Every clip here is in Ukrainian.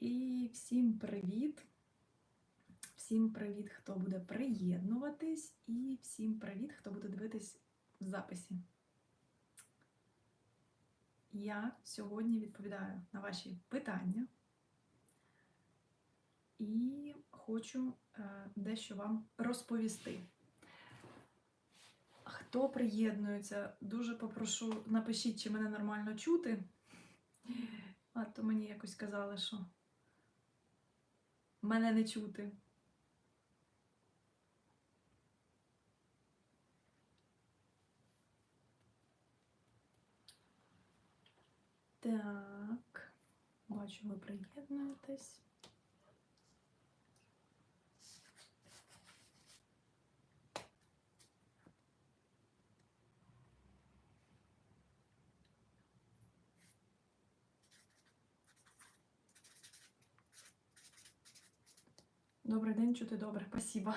І всім привіт! Всім привіт, хто буде приєднуватись, і всім привіт, хто буде дивитись в записі. Я сьогодні відповідаю на ваші питання і хочу е, дещо вам розповісти. Хто приєднується, дуже попрошу, напишіть, чи мене нормально чути. А то мені якось казали, що мене не чути. Так, бачу, ви приєднуєтесь. Чути добре, спасибо.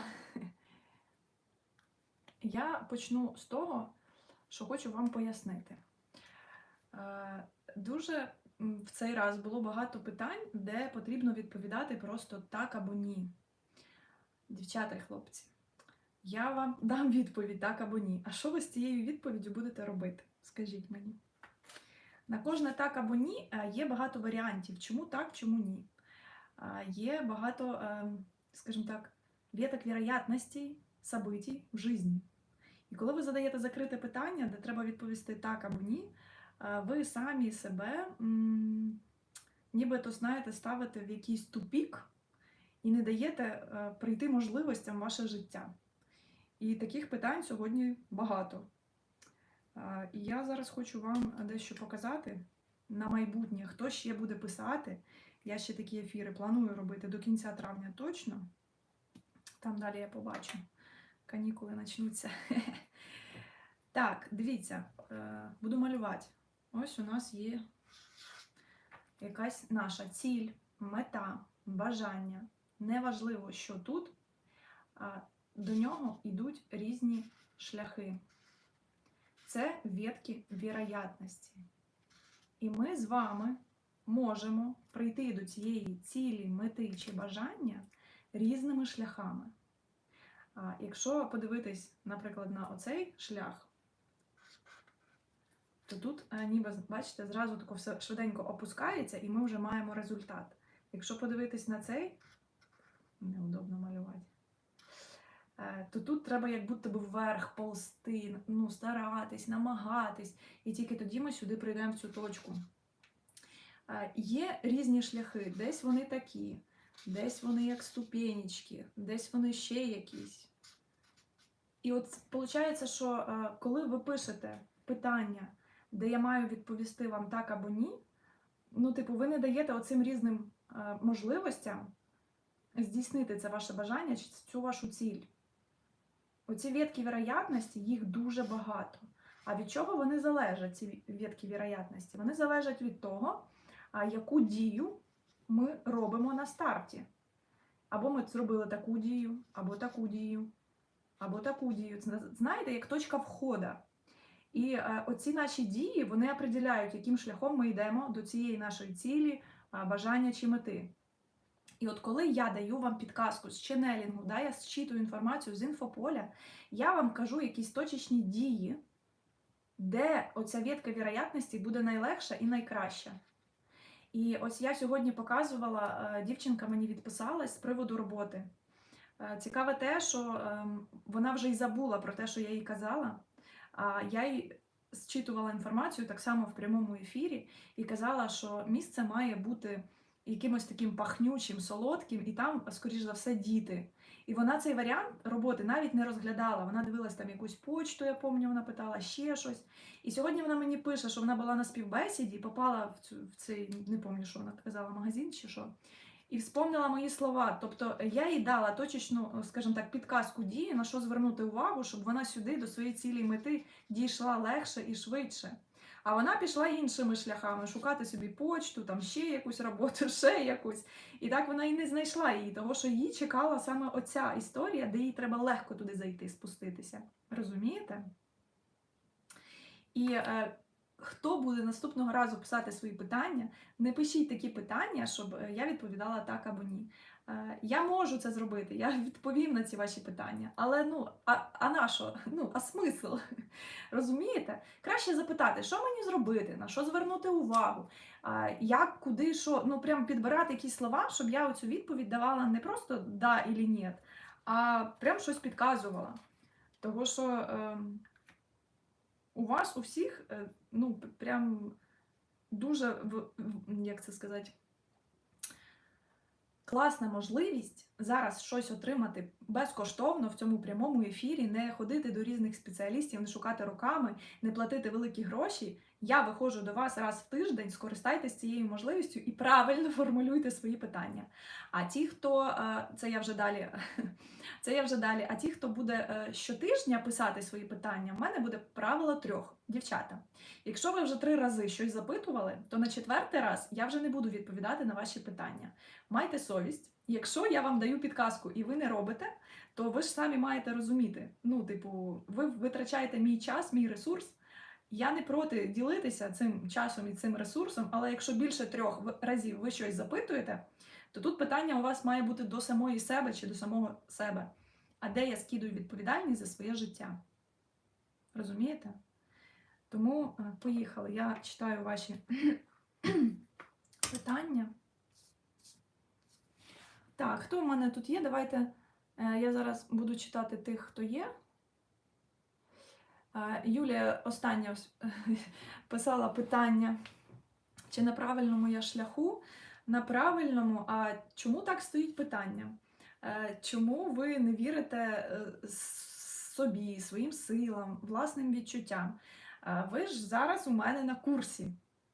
Я почну з того, що хочу вам пояснити. Е, Дуже в цей раз було багато питань, де потрібно відповідати просто так або ні. Дівчата і хлопці, я вам дам відповідь так або ні. А що ви з цією відповіддю будете робити? Скажіть мені. На кожне так або ні е, є багато варіантів. Чому так, чому ні. Е, Є багато, ем, скажімо так, веток вероятностей событий в житті. І коли ви задаєте закрите питання, де треба відповісти так або ні, ви самі себе нібито знаєте, ставите в якийсь тупік і не даєте е, прийти можливостям ваше життя. І таких питань сьогодні багато. І я зараз хочу вам дещо показати на майбутнє, хто ще буде писати. Я ще такі ефіри планую робити до кінця травня точно. Там далі я побачу. Канікули почнуться. Так, дивіться, е, буду малювати. Ось у нас є якась наша ціль, мета, бажання. Неважливо, що тут, до нього йдуть різні шляхи. Це ветки віроятності. І ми з вами можемо прийти до цієї цілі, мети чи бажання різними шляхами. Якщо подивитись, наприклад, на оцей шлях, то тут, е, ніби, бачите, зразу тако все швиденько опускається, і ми вже маємо результат. Якщо подивитись на цей, неудобно малювати, е, то тут треба як будто би вверх ползти, ну, старатись, намагатись, і тільки тоді ми сюди прийдемо в цю точку. Є різні шляхи, десь вони такі, десь вони як ступенечки, десь вони ще якісь. І от виходить, що коли ви пишете питання, де я маю відповісти вам так або ні, ну, типу, ви не даєте оцим різним можливостям здійснити це ваше бажання чи цю вашу ціль. Оці ветки вероятності, їх дуже багато. А від чого вони залежать, ці ветки вероятності? Вони залежать від того, яку дію ми робимо на старті. Або ми зробили таку дію, або таку дію, або таку дію. Знаєте, як точка входу. І е, оці наші дії вони определяють, яким шляхом ми йдемо до цієї нашої цілі, е, бажання чи мети. І от коли я даю вам підказку з ченелінгу, да, я зчитую інформацію з інфополя, я вам кажу якісь точечні дії, де оця ветка віроятності буде найлегша і найкраща. І ось я сьогодні показувала, е, дівчинка мені відписалась з приводу роботи. Е, Цікаве те, що ем, вона вже й забула про те, що я їй казала. А я їй зчитувала інформацію так само в прямому ефірі і казала, що місце має бути якимось таким пахнючим, солодким, і там, скоріш за все, діти. І вона цей варіант роботи навіть не розглядала. Вона дивилась там якусь почту, я пам'ятаю, вона питала ще щось. І сьогодні вона мені пише, що вона була на співбесіді і попала в, цю, в цей, не пам'ятаю, що вона казала, магазин чи що. І вспомнила мої слова. Тобто я їй дала точечну, скажімо так, підказку дії, на що звернути увагу, щоб вона сюди до своєї цілі мети дійшла легше і швидше. А вона пішла іншими шляхами шукати собі почту, там ще якусь роботу, ще якусь. І так вона і не знайшла її, тому що її чекала саме оця історія, де їй треба легко туди зайти, спуститися. Розумієте? І е, хто буде наступного разу писати свої питання, не пишіть такі питання, щоб е, я відповідала так або ні. Е, Я можу це зробити, я відповім на ці ваші питання. Але ну, а, а на що? Ну, а смисл? Розумієте? Краще запитати, що мені зробити, на що звернути увагу, як, куди, що, ну прям підбирати якісь слова, щоб я оцю відповідь давала не просто да і ні, а прям щось підказувала. Того що е, у вас у всіх, е, ну, прям дуже, як це сказати, класна можливість зараз щось отримати безкоштовно в цьому прямому ефірі, не ходити до різних спеціалістів, не шукати руками, не платити великі гроші. Я виходжу до вас раз в тиждень, скористайтесь цією можливістю і правильно формулюйте свої питання. А ті, хто е, це я вже далі, це я вже далі. А ті, хто буде е, щотижня писати свої питання, в мене буде правило трьох. Дівчата, якщо ви вже три рази щось запитували, то на четвертий раз я вже не буду відповідати на ваші питання. Майте совість. Якщо я вам даю підказку і ви не робите, то ви ж самі маєте розуміти. Ну, типу, ви витрачаєте мій час, мій ресурс. Я не проти ділитися цим часом і цим ресурсом, але якщо більше трьох разів ви щось запитуєте, то тут питання у вас має бути до самої себе чи до самого себе. А де я скидую відповідальність за своє життя? Розумієте? Тому е, поїхали. Я читаю ваші питання. Так, хто в мене тут є? Давайте е, я зараз буду читати тих, хто є. Е, Юлія остання писала питання, чи на правильному я шляху? На правильному, а чому так стоїть питання? Е, Чому ви не вірите собі, своїм силам, власним відчуттям? Ви ж зараз у мене на курсі.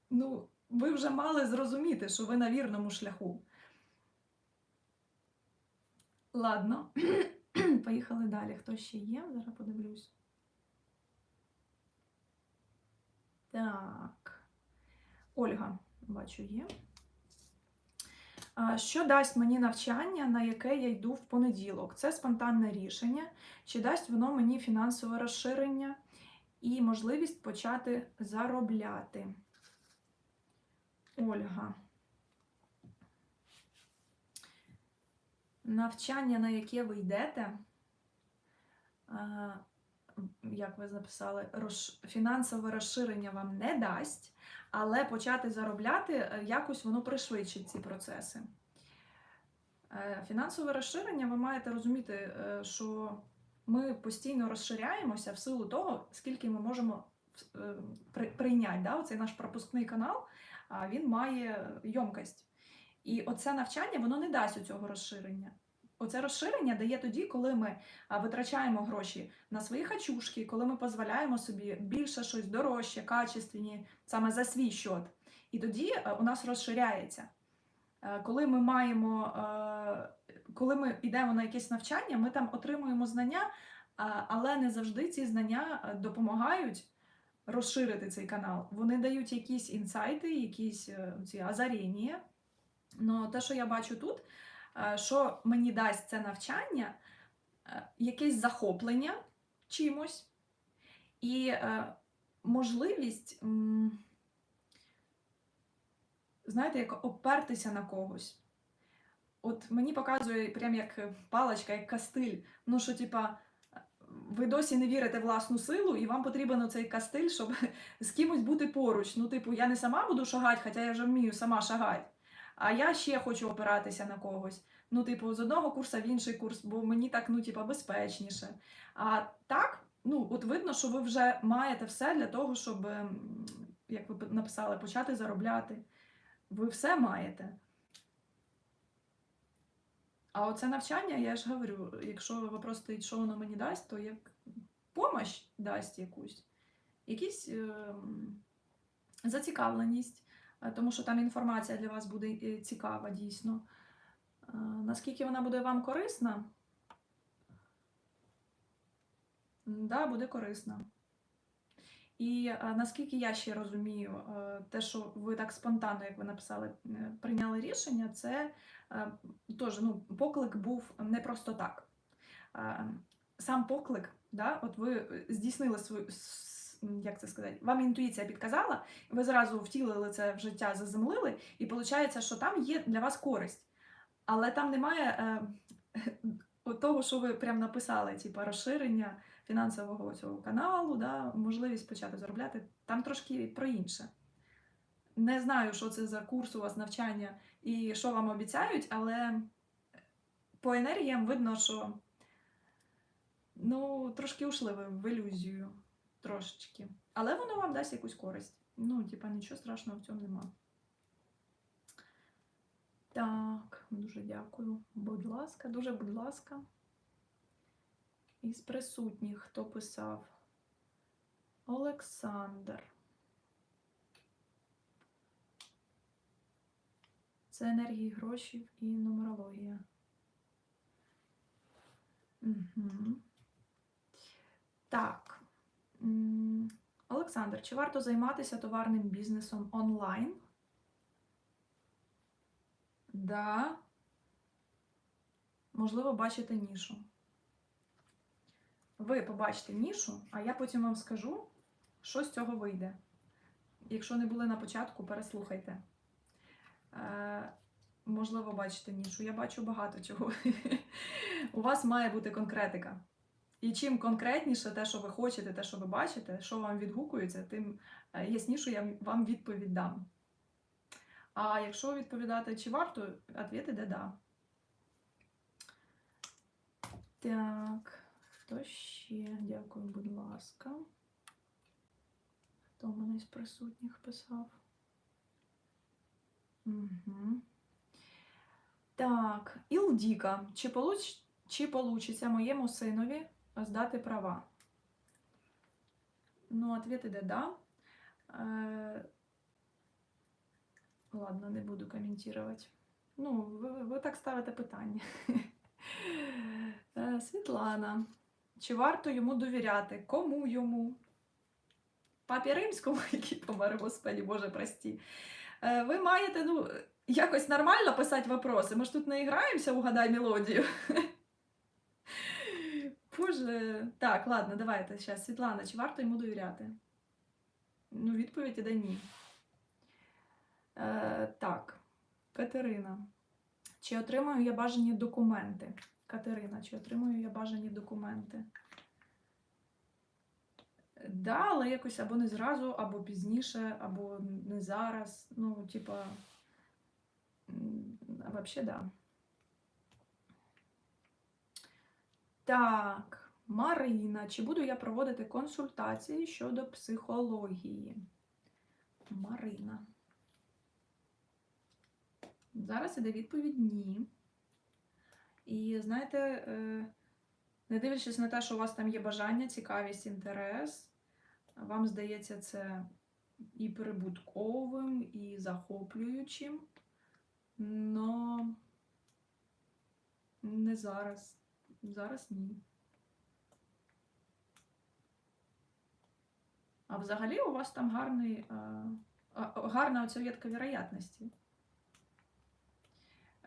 Ну, ви вже мали зрозуміти, що ви на вірному шляху. Ладно, поїхали далі. Хто ще є? Зараз подивлюсь. Так. Ольга, бачу, є. Що дасть мені навчання, на яке я йду в понеділок? Це спонтанне рішення. Чи дасть воно мені фінансове розширення і можливість почати заробляти? Ольга. Навчання, на яке ви йдете, як ви записали, фінансове розширення вам не дасть, але почати заробляти е, якось воно пришвидшить ці процеси. Е, Фінансове розширення ви маєте розуміти, е, що ми постійно розширяємося в силу того, скільки ми можемо прийняти. Да? Оцей наш пропускний канал, він має йомкость. І оце навчання воно не дасть у цього розширення. Оце розширення дає тоді, коли ми витрачаємо гроші на свої хачушки, коли ми дозволяємо собі більше щось дорожче, качественні, саме за свій счет. І тоді е, у нас розширяється. Е, Коли ми маємо, е, коли ми йдемо на якесь навчання, ми там отримуємо знання, але не завжди ці знання допомагають розширити цей канал. Вони дають якісь інсайти, якісь ці азаріння. Ну, те, що я бачу тут, що мені дасть це навчання, е, якесь захоплення чимось і е, можливість, знаєте, як опертися на когось. От мені показує прям як паличка, як кастиль. Ну, що, типа, ви досі не вірите в власну силу, і вам потрібен оцей кастиль, щоб з кимось бути поруч. Ну, типу, я не сама буду шагати, хоча я вже вмію сама шагати. А я ще хочу опиратися на когось. Ну, типу, з одного курсу в інший курс, бо мені так, ну, типу, безпечніше. А так, ну, от видно, що ви вже маєте все для того, щоб, ем, як ви написали, почати заробляти. Ви все маєте. А оце навчання, я ж говорю, якщо вопрос стоїть, що воно мені дасть, то як помощь дасть якусь, якісь ем, зацікавленість, е, тому що там інформація для вас буде е, цікава дійсно. Е, Наскільки вона буде вам корисна? Да, буде корисна. І е, наскільки я ще розумію, е, те, що ви так спонтанно, як ви написали, е, прийняли рішення, це е, теж ну, поклик був не просто так. Е, Сам поклик, да, от ви здійснили свою, як це сказати, вам інтуїція підказала, ви зразу втілили це в життя, заземлили, і виходить, що там є для вас користь. Але там немає е, того, що ви прям написали, типу розширення фінансового цього каналу, да, можливість почати заробляти. Там трошки про інше. Не знаю, що це за курс у вас навчання і що вам обіцяють, але по енергіям видно, що ну, трошки ушли ви в ілюзію. Трошечки. Але воно вам дасть якусь користь. Ну, типа, нічого страшного в цьому нема. Так, дуже дякую. Будь ласка, дуже будь ласка. Із присутніх, хто писав? Олександр. Це енергії грошів і нумерологія. Угу. Так. Олександр, чи варто займатися товарним бізнесом онлайн? Да. Можливо, бачите нішу. Ви побачите нішу, а я потім вам скажу, що з цього вийде. Якщо не були на початку, переслухайте. Е, можливо, бачите нішу. Я бачу багато чого. У вас має бути конкретика. І чим конкретніше те, що ви хочете, те, що ви бачите, що вам відгукується, тим е, ясніше я вам відповідь дам. А якщо відповідати, чи варто, відповідь іде да. Так, хто ще? Дякую, будь ласка. Хто в мене з присутніх писав? Угу. Так, Ілдіка. Чи, получ... чи получиться моєму синові здати права? Ну, ответ іде да. Е... Ладно, не буду коментувати. Ну, ви, ви так ставите питання. Е, Світлана. Чи варто йому довіряти? Кому йому? Папі Римському, який помер, господі, Боже, прості. Е, Ви маєте, ну, якось нормально писати вопроси. Ми ж тут не граємося, угадай мелодію. Боже. Так, ладно, давайте зараз. Світлана, чи варто йому довіряти? Ну, відповідь іде ні. Е, так, Катерина. Чи отримую я бажані документи? Катерина, чи отримую я бажані документи? Да, але якось або не зразу, або пізніше, або не зараз. Ну, типа, взагалі, да. Так, Марина, чи буду я проводити консультації щодо психології? Марина. Зараз іде відповідь ні. І знаєте, е, не дивлячись на те, що у вас там є бажання, цікавість, інтерес, вам здається це і прибутковим, і захоплюючим, но не зараз. Зараз ні. А взагалі у вас там гарний, а, гарна оця ветка вероятності.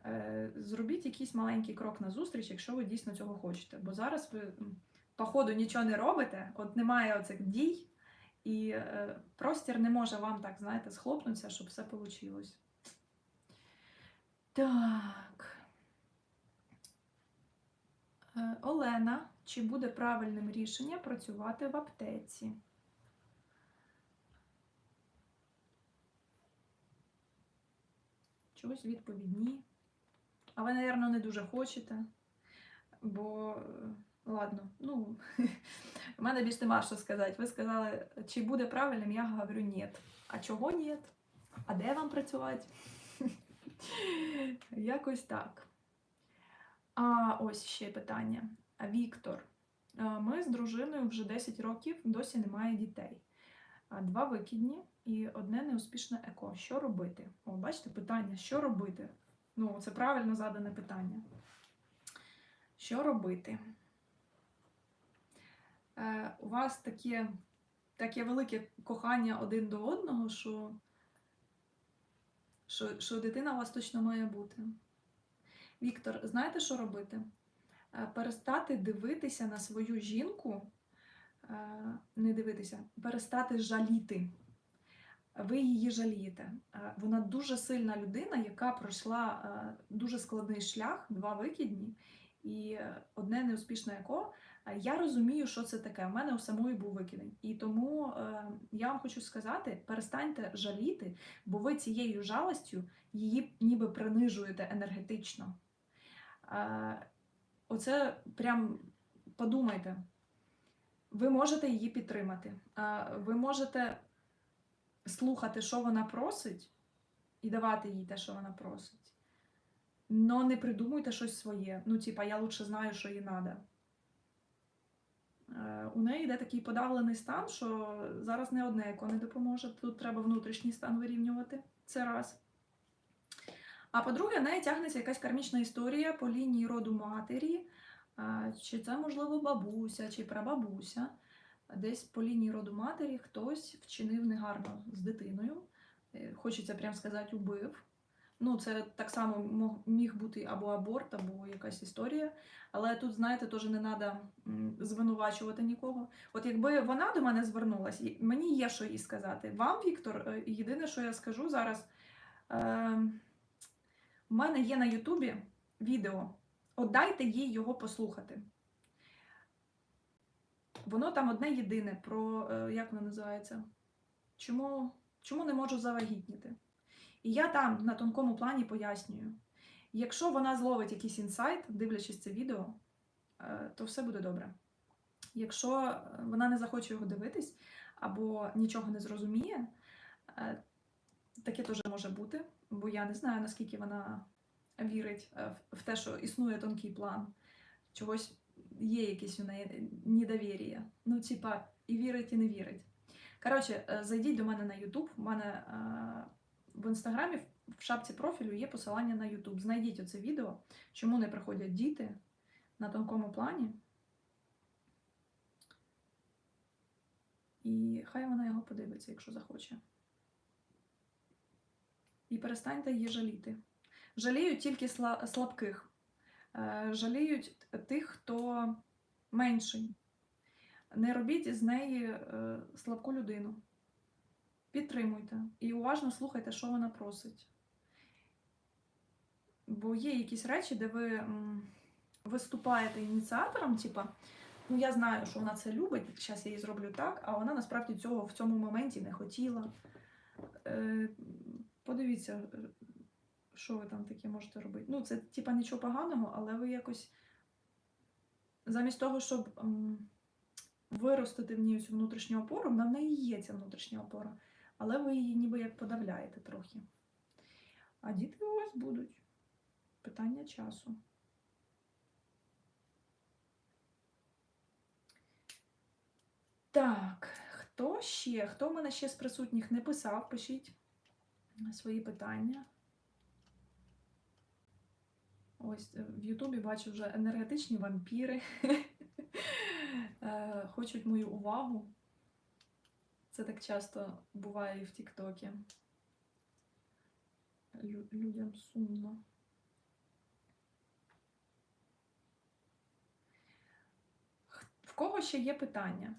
Е, Зробіть якийсь маленький крок на зустріч, якщо ви дійсно цього хочете. Бо зараз ви, по ходу, нічого не робите, от немає оцих дій, і е, простір не може вам так, знаєте, схлопнутися, щоб все вийшло. Так. Е, Олена, чи буде правильним рішення працювати в аптеці? Чогось відповідь ні. А ви, напевно, не дуже хочете. Бо, е, ладно, ну, в мене більш нема що сказати. Ви сказали, чи буде правильним, я говорю ні. А чого ні? А де вам працювати? Якось так. А ось ще питання. Віктор. Е, Ми з дружиною вже 10 років досі немає дітей. Два викидні і одне неуспішне еко. Що робити? О, бачите, питання, що робити? Ну, це правильно задане питання. Що робити? Е, у вас таке, таке велике кохання один до одного, що, що, що дитина у вас точно має бути. Віктор, знаєте, що робити? Е, перестати дивитися на свою жінку е, не дивитися, перестати жаліти. Ви її жалієте. Вона дуже сильна людина, яка пройшла дуже складний шлях, два викидні, і одне неуспішне еко. Е, Я розумію, що це таке. У мене у самої був викидень. І тому е, я вам хочу сказати: перестаньте жаліти, бо ви цією жалостю її ніби принижуєте енергетично. Оце прям подумайте. Ви можете її підтримати. Ви можете слухати, що вона просить, і давати їй те, що вона просить. Но не придумуйте щось своє. Ну, типа, я лучше знаю, що їй треба. У неї йде такий подавлений стан, що зараз не одне еко не допоможе. Тут треба внутрішній стан вирівнювати. Це раз. А по-друге, в неї тягнеться якась кармічна історія по лінії роду матері, чи це, можливо, бабуся, чи прабабуся. Десь по лінії роду матері хтось вчинив негарно з дитиною. Е, Хочеться прям сказати, убив. Ну, це так само міг бути або аборт, або якась історія. Але тут, знаєте, теж не треба звинувачувати нікого. От якби вона до мене звернулась, і мені є що їй сказати. Вам, Віктор, е, єдине, що я скажу зараз. Е- у мене є на Ютубі відео. От дайте їй його послухати. Воно там одне єдине про е, як воно називається? Чому, чому не можу завагітніти? І я там на тонкому плані пояснюю. Якщо вона зловить якийсь інсайт, дивлячись це відео, е, то все буде добре. Якщо е, вона не захоче його дивитись або нічого не зрозуміє, таке теж може бути, бо я не знаю, наскільки вона вірить в те, що існує тонкий план. Чогось є якесь у неї недовір'я. Ну, типа, і вірить, і не вірить. Коротше, е, зайдіть до мене на YouTube. У мене е, в інстаграмі в шапці профілю є посилання на YouTube. Знайдіть оце відео, чому не приходять діти на тонкому плані. І хай вона його подивиться, якщо захоче. І перестаньте її жаліти. Жаліють тільки слабких, жаліють тих, хто менший. Не робіть з неї е, слабку людину. Підтримуйте і уважно слухайте, що вона просить. Бо є якісь речі, де ви виступаєте ініціатором, типа, ну я знаю, що вона це любить, зараз я їй зроблю так, а вона насправді цього в цьому моменті не хотіла. Е, подивіться, е, що ви там таке можете робити. Ну, це типа нічого поганого, але ви якось замість того, щоб м, виростити в ній цю внутрішню опору, в неї є ця внутрішня опора, але ви її ніби як подавляєте трохи. А діти у вас будуть. Питання часу. Так, хто ще? Хто в мене ще з присутніх не писав? Пишіть свої питання. Ось е, в Ютубі бачу вже енергетичні вампіри. Е, Хочуть мою увагу. Це так часто буває і в Тіктокі. Лю- людям сумно. В кого ще є питання?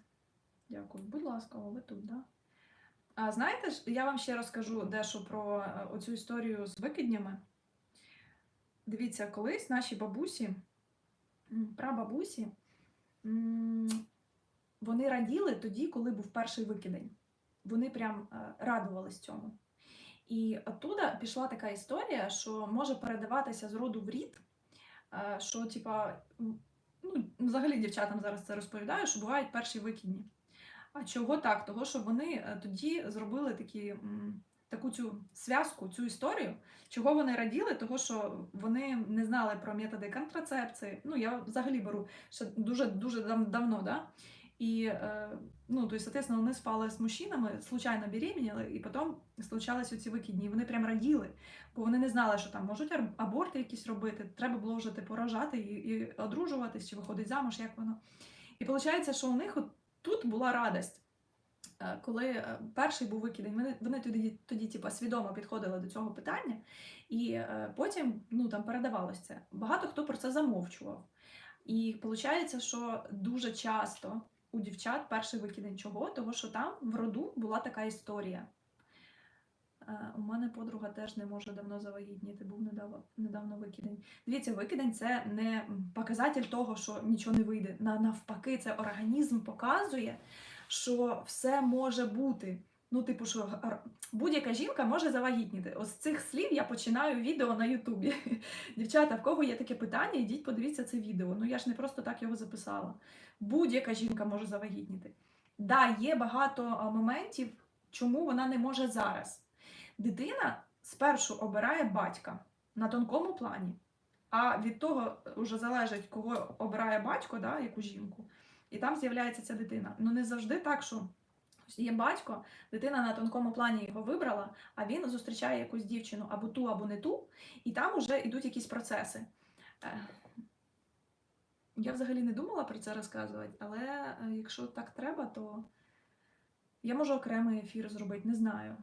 Дякую. Будь ласка, ви тут, да? А знаєте, я вам ще розкажу дещо про е, оцю історію з викиднями. Дивіться, колись наші бабусі, прабабусі, вони раділи тоді, коли був перший викидень. Вони прям е, радувались цьому. І оттуда пішла така історія, що може передаватися з роду в рід, е, що, типа, ну, взагалі дівчатам зараз це розповідаю, що бувають перші викидні. А чого так? Того, що вони е, тоді зробили такі, таку цю зв'язку, цю історію. Чого вони раділи? Того, що вони не знали про методи контрацепції. Ну, я взагалі беру ще дуже дуже дав- давно, да? І е, ну, то есть, соответственно, вони спали з мужчинами, случайно беременіли, і потім случались оці викидні. Вони прям раділи, бо вони не знали, що там можуть аборти якісь робити. Треба було вже типу рожати і, і одружуватись, чи виходить замуж, як воно. І виходить, що у них от тут була радість. Е, Коли е, перший був викидень, вони, вони тоді, тоді типу, свідомо підходили до цього питання, і е, потім ну, там передавалося це. Багато хто про це замовчував. І виходить, що дуже часто у дівчат перший викидень. Чого? Того, що там в роду була така історія. У мене подруга теж не може давно завагітніти, був недавно, недавно викидень. Дивіться, викидень це не показатель того, що нічого не вийде. Навпаки, це організм показує, що все може бути. Ну, типу, що будь-яка жінка може завагітніти. Ось з цих слів я починаю відео на Ютубі. Дівчата, в кого є таке питання, йдіть подивіться це відео. Ну я ж не просто так його записала. Будь-яка жінка може завагітніти. Да, є багато моментів, чому вона не може зараз. Дитина спершу обирає батька на тонкому плані, а від того вже залежить, кого обирає батько, да, яку жінку, і там з'являється ця дитина. Ну не завжди так, що є батько, дитина на тонкому плані його вибрала, а він зустрічає якусь дівчину або ту, або не ту, і там вже йдуть якісь процеси. Е, Я взагалі не думала про це розказувати, але е, якщо так треба, то я можу окремий ефір зробити, не знаю.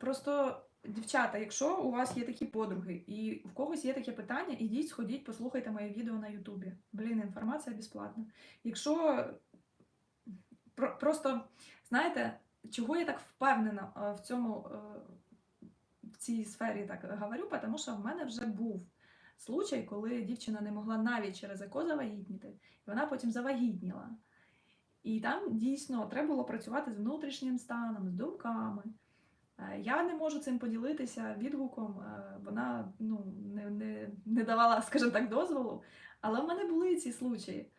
Просто, дівчата, якщо у вас є такі подруги і в когось є таке питання, ідіть, сходіть, послухайте моє відео на Ютубі. Блін, інформація безплатна. Якщо про- просто, знаєте, чого я так впевнена е, в цьому е, в цій сфері так говорю, тому що в мене вже був случай, коли дівчина не могла навіть через ЕКО завагітніти, і вона потім завагітніла. І там дійсно треба було працювати з внутрішнім станом, з думками. Е, Я не можу цим поділитися відгуком. е, Вона ну, не, не, не давала, скажімо так, дозволу. Але в мене були ці случаї.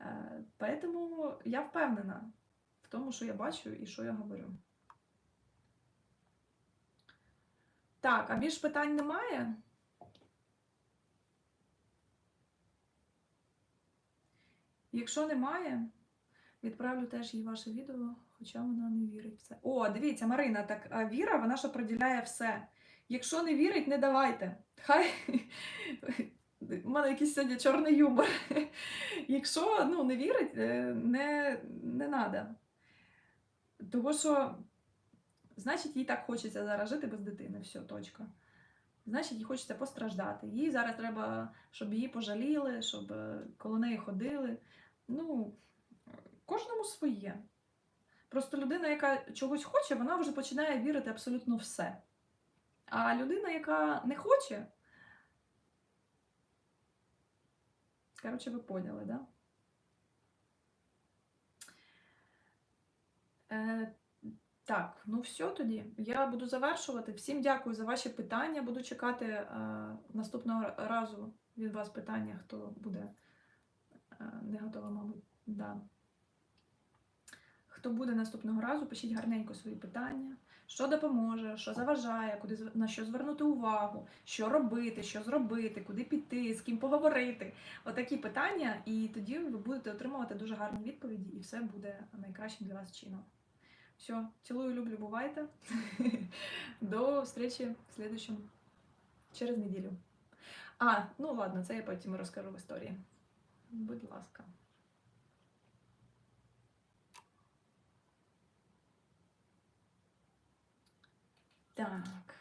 Е, Тому я впевнена в тому, що я бачу і що я говорю. Так, а більш питань немає? Якщо немає, відправлю теж їй ваше відео, хоча вона не вірить в це. О, дивіться, Марина, так віра, вона ж определяє все. Якщо не вірить, не давайте. Хай у мене якийсь сьогодні чорний юмор. Якщо ну, не вірить, е, не, не треба. Того що, значить, їй так хочеться зараз жити без дитини. Все, точка. Значить, їй хочеться постраждати. Їй зараз треба, щоб її пожаліли, щоб е, коло неї ходили. Ну, кожному своє. Просто людина, яка чогось хоче, вона вже починає вірити абсолютно все. А людина, яка не хоче. Коротше, ви поняли, да? Е, так, ну все тоді. Я буду завершувати. Всім дякую за ваші питання. Буду чекати е, наступного разу від вас питання, хто буде е, не готова, мабуть. Да. Хто буде наступного разу, пишіть гарненько свої питання, що допоможе, що заважає, куди на що звернути увагу, що робити, що зробити, куди піти, з ким поговорити. Отакі питання, і тоді ви будете отримувати дуже гарні відповіді, і все буде найкращим для вас чином. Все, цілую, люблю, бувайте. До встречі в следующем через неділю. А, ну ладно, це я потім розкажу в історії. Будь ласка. Так,